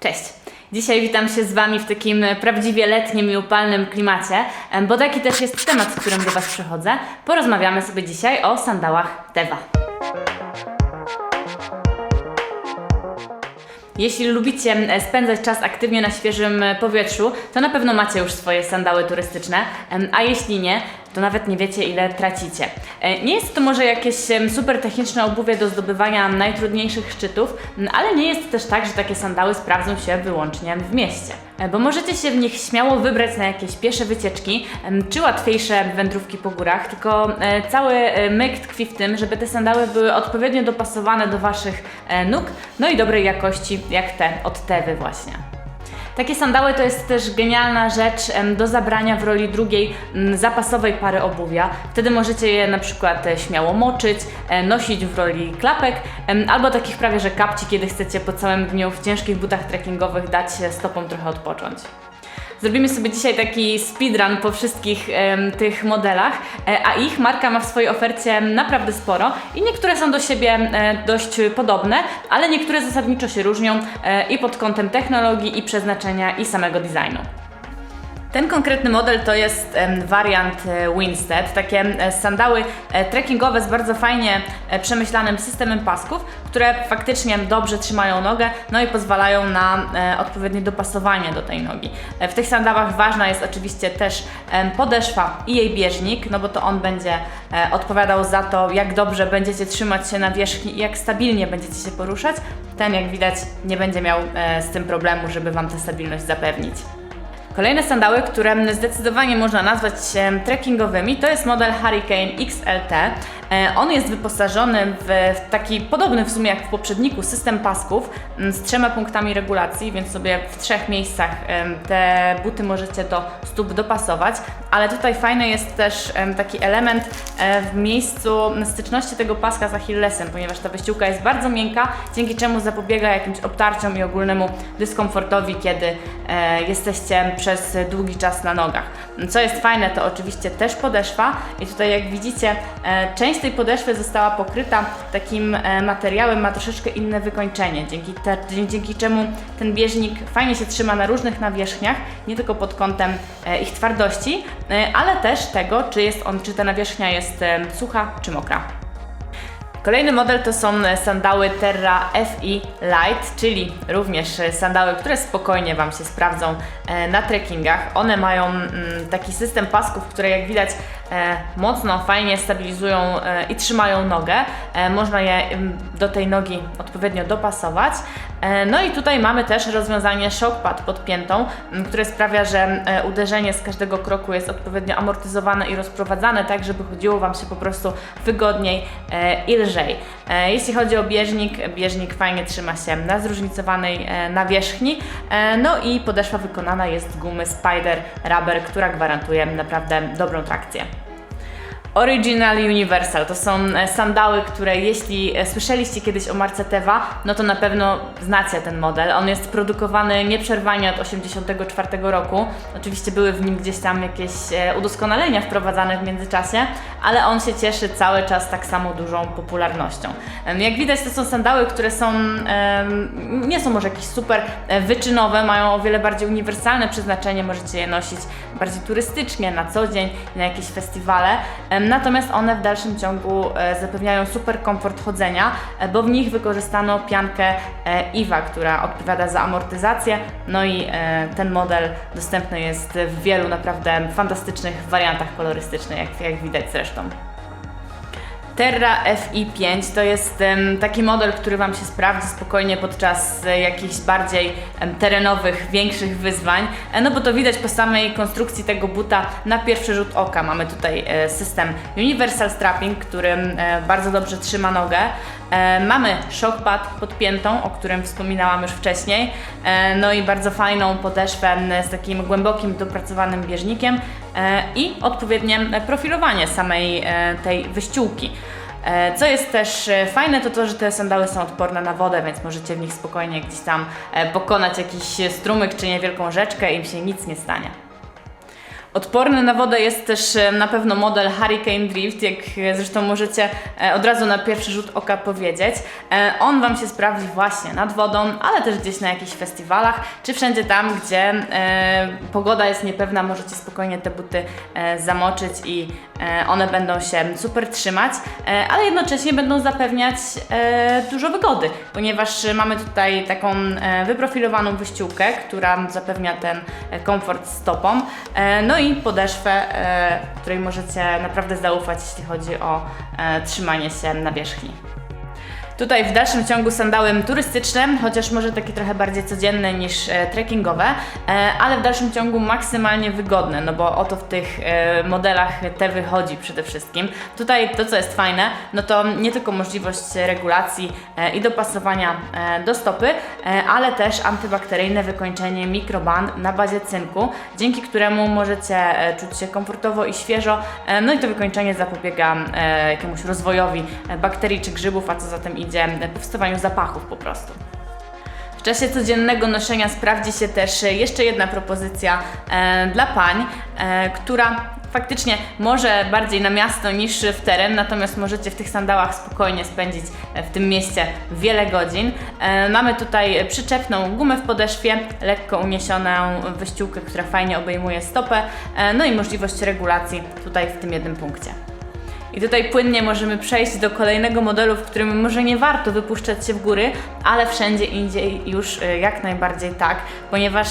Cześć! Dzisiaj witam się z Wami w takim prawdziwie letnim i upalnym klimacie, bo taki też jest temat, z którym do Was przychodzę. Porozmawiamy sobie dzisiaj o sandałach Teva. Jeśli lubicie e, spędzać czas aktywnie na świeżym e, powietrzu, to na pewno macie już swoje sandały turystyczne, a jeśli nie, to nawet nie wiecie ile tracicie. E, Nie jest to może jakieś super techniczne obuwie do zdobywania najtrudniejszych szczytów, ale nie jest też tak, że takie sandały sprawdzą się wyłącznie w mieście. E, Bo możecie się w nich śmiało wybrać na jakieś piesze wycieczki, czy łatwiejsze wędrówki po górach, tylko e, cały myk tkwi w tym, żeby te sandały były odpowiednio dopasowane do Waszych nóg, no i dobrej jakości, jak te od Tewy właśnie. Takie sandały to jest też genialna rzecz do zabrania w roli drugiej zapasowej pary obuwia. Wtedy możecie je na przykład e, śmiało moczyć, e, nosić w roli klapek albo takich prawie że kapci, kiedy chcecie po całym dniu w ciężkich butach trekkingowych dać stopom trochę odpocząć. Zrobimy sobie dzisiaj taki speedrun po wszystkich tych modelach, e, a ich marka ma w swojej ofercie naprawdę sporo i niektóre są do siebie e, dość podobne, ale niektóre zasadniczo się różnią e, i pod kątem technologii, i przeznaczenia, i samego designu. Ten konkretny model to jest wariant e, Winstead, takie e, sandały e, trekkingowe z bardzo fajnie przemyślanym systemem pasków, które faktycznie dobrze trzymają nogę, no i pozwalają na odpowiednie dopasowanie do tej nogi. W tych sandałach ważna jest oczywiście też podeszwa i jej bieżnik, no bo to on będzie odpowiadał za to, jak dobrze będziecie trzymać się na wierzchni i jak stabilnie będziecie się poruszać. Ten, jak widać, nie będzie miał z tym problemu, żeby Wam tę stabilność zapewnić. Kolejne sandały, które zdecydowanie można nazwać trekkingowymi, to jest model Hurricane XLT. E, On jest wyposażony w taki podobny w sumie jak w poprzedniku system pasków z trzema punktami regulacji, więc sobie w trzech miejscach te buty możecie do stóp dopasować, ale tutaj fajny jest też taki element e, w miejscu styczności tego paska z Achillesem, ponieważ ta wyściółka jest bardzo miękka, dzięki czemu zapobiega jakimś obtarciom i ogólnemu dyskomfortowi, kiedy e, jesteście przez długi czas na nogach. Co jest fajne, to oczywiście też podeszwa i tutaj jak widzicie, e, część tej podeszwy została pokryta takim e, materiałem, ma troszeczkę inne wykończenie, dzięki, te, dzięki czemu ten bieżnik fajnie się trzyma na różnych nawierzchniach, nie tylko pod kątem e, ich twardości, e, ale też tego, czy, jest on, czy ta nawierzchnia jest sucha czy mokra. Kolejny model to są sandały Terra FI Light, czyli również sandały, które spokojnie Wam się sprawdzą na trekkingach. One mają mm, taki system pasków, które jak widać mocno, fajnie stabilizują e, i trzymają nogę. E, Można je do tej nogi odpowiednio dopasować. E, No i tutaj mamy też rozwiązanie shockpad pod piętą, które sprawia, że e, uderzenie z każdego kroku jest odpowiednio amortyzowane i rozprowadzane, tak żeby chodziło Wam się po prostu wygodniej e, i lżej. E, Jeśli chodzi o bieżnik, bieżnik fajnie trzyma się na zróżnicowanej e, nawierzchni, e, no i podeszwa wykonana jest z gumy Spider Rubber, która gwarantuje naprawdę dobrą trakcję. Original Universal to są e, sandały, które jeśli e, słyszeliście kiedyś o marce Teva, no to na pewno znacie ten model. On jest produkowany nieprzerwanie od 1984 roku. Oczywiście były w nim gdzieś tam jakieś e, udoskonalenia wprowadzane w międzyczasie, ale on się cieszy cały czas tak samo dużą popularnością. Jak widać, to są sandały, które są nie są może jakieś super e, wyczynowe, mają o wiele bardziej uniwersalne przeznaczenie, możecie je nosić bardziej turystycznie, na co dzień, na jakieś festiwale. Natomiast one w dalszym ciągu e, zapewniają super komfort chodzenia, e, bo w nich wykorzystano piankę IWA, która odpowiada za amortyzację. No i ten model dostępny jest w wielu naprawdę fantastycznych wariantach kolorystycznych, jak, jak widać zresztą. Terra FI5 to jest taki model, który Wam się sprawdzi spokojnie podczas e, jakichś bardziej em, terenowych, większych wyzwań, e, no bo to widać po samej konstrukcji tego buta na pierwszy rzut oka. Mamy tutaj e, system Universal Strapping, który e, bardzo dobrze trzyma nogę. E, Mamy shockpad pod piętą, o którym wspominałam już wcześniej, e, no i bardzo fajną podeszwę z takim głębokim, dopracowanym bieżnikiem i odpowiednie profilowanie samej e, tej wyściółki. E, Co jest też e, fajne, to to, że te sandały są odporne na wodę, więc możecie w nich spokojnie gdzieś tam e, pokonać jakiś strumyk czy niewielką rzeczkę i im się nic nie stanie. Odporny na wodę jest też e, na pewno model Hurricane Drift, jak e, zresztą możecie e, od razu na pierwszy rzut oka powiedzieć. On Wam się sprawdzi właśnie nad wodą, ale też gdzieś na jakichś festiwalach, czy wszędzie tam, gdzie pogoda jest niepewna, możecie spokojnie te buty zamoczyć i one będą się super trzymać, ale jednocześnie będą zapewniać dużo wygody, ponieważ mamy tutaj taką wyprofilowaną wyściółkę, która zapewnia ten komfort stopom, no i podeszwę, e, której możecie naprawdę zaufać, jeśli chodzi o e, trzymanie się na wierzchni. Tutaj w dalszym ciągu sandały turystyczne, chociaż może takie trochę bardziej codzienne niż e, trekkingowe, e, ale w dalszym ciągu maksymalnie wygodne, no bo o to w tych e, modelach te wychodzi przede wszystkim. Tutaj to, co jest fajne, no to nie tylko możliwość regulacji e, i dopasowania e, do stopy, e, ale też antybakteryjne wykończenie mikroban na bazie cynku, dzięki któremu możecie e, czuć się komfortowo i świeżo, e, no i to wykończenie zapobiega e, jakiemuś rozwojowi e, bakterii czy grzybów, a co za tym idzie, e, powstawaniu zapachów po prostu. W czasie codziennego noszenia sprawdzi się też jeszcze jedna propozycja e, dla pań, e, która faktycznie może bardziej na miasto niż w teren, natomiast możecie w tych sandałach spokojnie spędzić e, w tym mieście wiele godzin. E, mamy tutaj przyczepną gumę w podeszwie, lekko uniesioną wyściółkę, która fajnie obejmuje stopę, e, no i możliwość regulacji tutaj w tym jednym punkcie. I tutaj płynnie możemy przejść do kolejnego modelu, w którym może nie warto wypuszczać się w góry, ale wszędzie indziej już e, jak najbardziej tak, ponieważ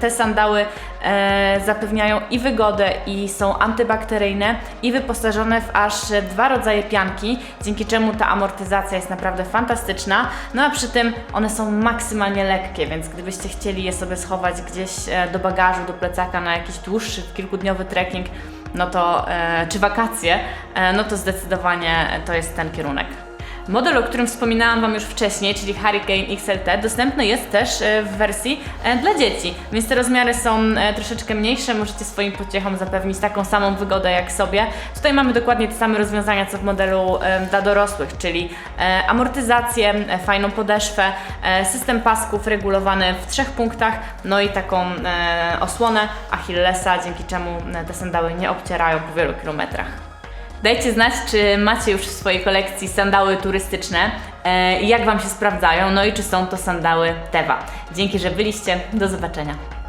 te sandały e, zapewniają i wygodę, i są antybakteryjne, i wyposażone w aż dwa rodzaje pianki, dzięki czemu ta amortyzacja jest naprawdę fantastyczna. No a przy tym one są maksymalnie lekkie, więc gdybyście chcieli je sobie schować gdzieś e, do bagażu, do plecaka na jakiś dłuższy, kilkudniowy trekking, no to, e, czy wakacje, e, no to zdecydowanie to jest ten kierunek. Model, o którym wspominałam Wam już wcześniej, czyli Hurricane XLT, dostępny jest też e, w wersji e, dla dzieci, więc te rozmiary są e, troszeczkę mniejsze, możecie swoim pociechom zapewnić taką samą wygodę jak sobie. Tutaj mamy dokładnie te same rozwiązania co w modelu dla dorosłych, czyli amortyzację, fajną podeszwę, system pasków regulowany w trzech punktach, no i taką osłonę Achillesa, dzięki czemu te sandały nie obcierają po wielu kilometrach. Dajcie znać, czy macie już w swojej kolekcji sandały turystyczne e, i jak Wam się sprawdzają, no i czy są to sandały Teva. Dzięki, że byliście. Do zobaczenia.